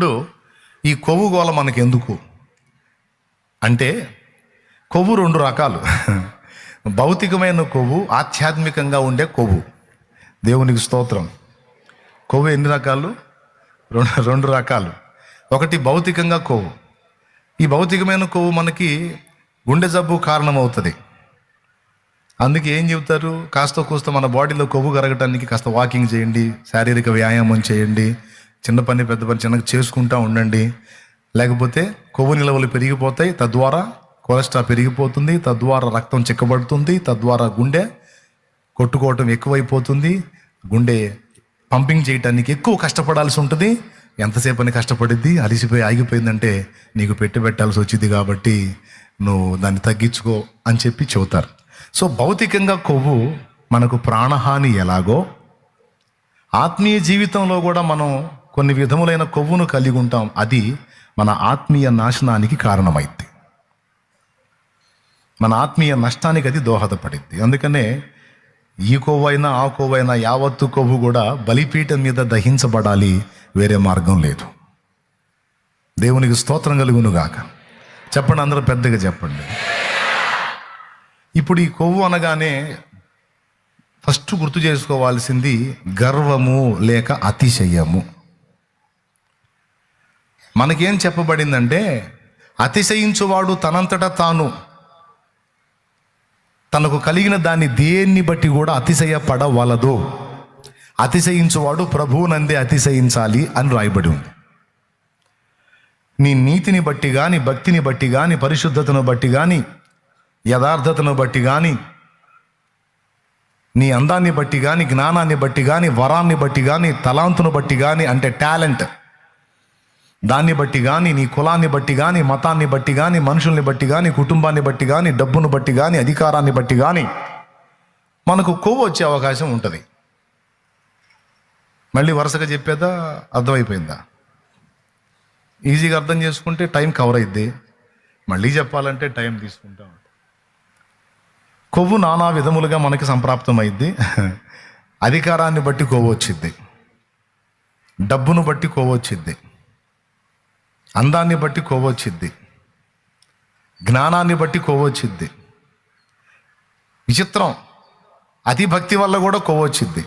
ఇప్పుడు ఈ కొవ్వు గోళ మనకి ఎందుకు అంటే కొవ్వు రెండు రకాలు. భౌతికమైన కొవ్వు ఆధ్యాత్మికంగా ఉండే కొవ్వు. దేవునికి స్తోత్రం. కొవ్వు ఎన్ని రకాలు? రెండు రెండు రకాలు. ఒకటి భౌతికంగా కొవ్వు. ఈ భౌతికమైన కొవ్వు మనకి గుండె జబ్బు కారణమవుతుంది. అందుకే ఏం చెబుతారు? కాస్త కూస్త మన బాడీలో కొవ్వు కరగటానికి కాస్త వాకింగ్ చేయండి శారీరక వ్యాయామం చేయండి చిన్న పని పెద్ద పని చిన్నగా చేసుకుంటూ ఉండండి. లేకపోతే కొవ్వు నిలవలు పెరిగిపోతాయి తద్వారా కొలెస్ట్రాల్ పెరిగిపోతుంది తద్వారా రక్తం చిక్కబడుతుంది తద్వారా గుండె కొట్టుకోవటం ఎక్కువైపోతుంది. గుండె పంపింగ్ చేయటానికి ఎక్కువ కష్టపడాల్సి ఉంటుంది. ఎంతసేపు అని కష్టపడిద్ది? అలిసిపోయి ఆగిపోయిందంటే నీకు పెట్టి పెట్టాల్సి వచ్చింది కాబట్టి నువ్వు దాన్ని తగ్గించుకో అని చెప్పి చెబుతారు. సో భౌతికంగా కొవ్వు మనకు ప్రాణహాని ఎలాగో ఆత్మీయ జీవితంలో కూడా మనం కొన్ని విధములైన కొవ్వును కలిగి ఉంటాం. అది మన ఆత్మీయ నాశనానికి కారణమైంది మన ఆత్మీయ నష్టానికి అది దోహదపడింది అందుకనే ఈ కొవ్వైనా ఆ కొవ్వైనా అయినా యావత్తు కొవ్వు కూడా బలిపీఠం మీద దహించబడాలి. వేరే మార్గం లేదు. దేవునికి స్తోత్రం కలుగును గాక చెప్పండి అందరూ పెద్దగా చెప్పండి. ఇప్పుడు ఈ కొవ్వు అనగానే ఫస్ట్ గుర్తు చేసుకోవాల్సింది గర్వము లేక అతిశయము. మనకేం చెప్పబడిందంటే అతిశయించువాడు తనంతట తాను తనకు కలిగిన దాన్ని దేన్ని బట్టి కూడా అతిశయపడవలదు. అతిశయించువాడు ప్రభువునందే అతిశయించాలి అని రాయబడి ఉంది. నీ నీతిని బట్టి కానీ భక్తిని బట్టి కానీ పరిశుద్ధతను బట్టి కానీ యథార్థతను బట్టి కానీ నీ అందాన్ని బట్టి కానీ జ్ఞానాన్ని బట్టి కానీ వరాన్ని బట్టి కానీ తలాంతును బట్టి కానీ అంటే టాలెంట్. దాన్ని బట్టి కానీ నీ కులాన్ని బట్టి కానీ మతాన్ని బట్టి కానీ మనుషుల్ని బట్టి కానీ కుటుంబాన్ని బట్టి కానీ డబ్బును బట్టి కానీ అధికారాన్ని బట్టి కానీ మనకు కొవ్వు వచ్చే అవకాశం ఉంటుంది. మళ్ళీ వరుసగా చెప్పేదా? అర్థమైపోయిందా? ఈజీగా అర్థం చేసుకుంటే టైం కవర్ అయింది మళ్ళీ చెప్పాలంటే టైం తీసుకుంటాం కొవ్వు నానా విధములుగా మనకి సంప్రాప్తమైద్ది. అధికారాన్ని బట్టి కొవ్వు వచ్చిద్ది. డబ్బును బట్టి కొవ్వు వచ్చిద్ది. అందాన్ని బట్టి కోవచ్చిద్ది జ్ఞానాన్ని బట్టి కోవచ్చిద్ది విచిత్రం. అతి భక్తి వల్ల కూడా కోవచ్చిద్ది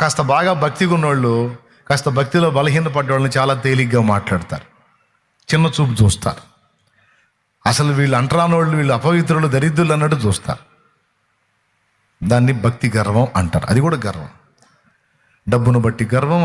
కాస్త బాగా భక్తిగా ఉన్నోళ్ళు కాస్త భక్తిలో బలహీన వాళ్ళని చాలా తేలిగ్గా మాట్లాడతారు. చిన్న చూపు చూస్తారు. అసలు వీళ్ళు అంటరానోళ్ళు వీళ్ళు అపవిత్రులు దరిద్రులు అన్నట్టు చూస్తారు. దాన్ని భక్తి గర్వం అంటారు. అది కూడా గర్వం. డబ్బును బట్టి గర్వం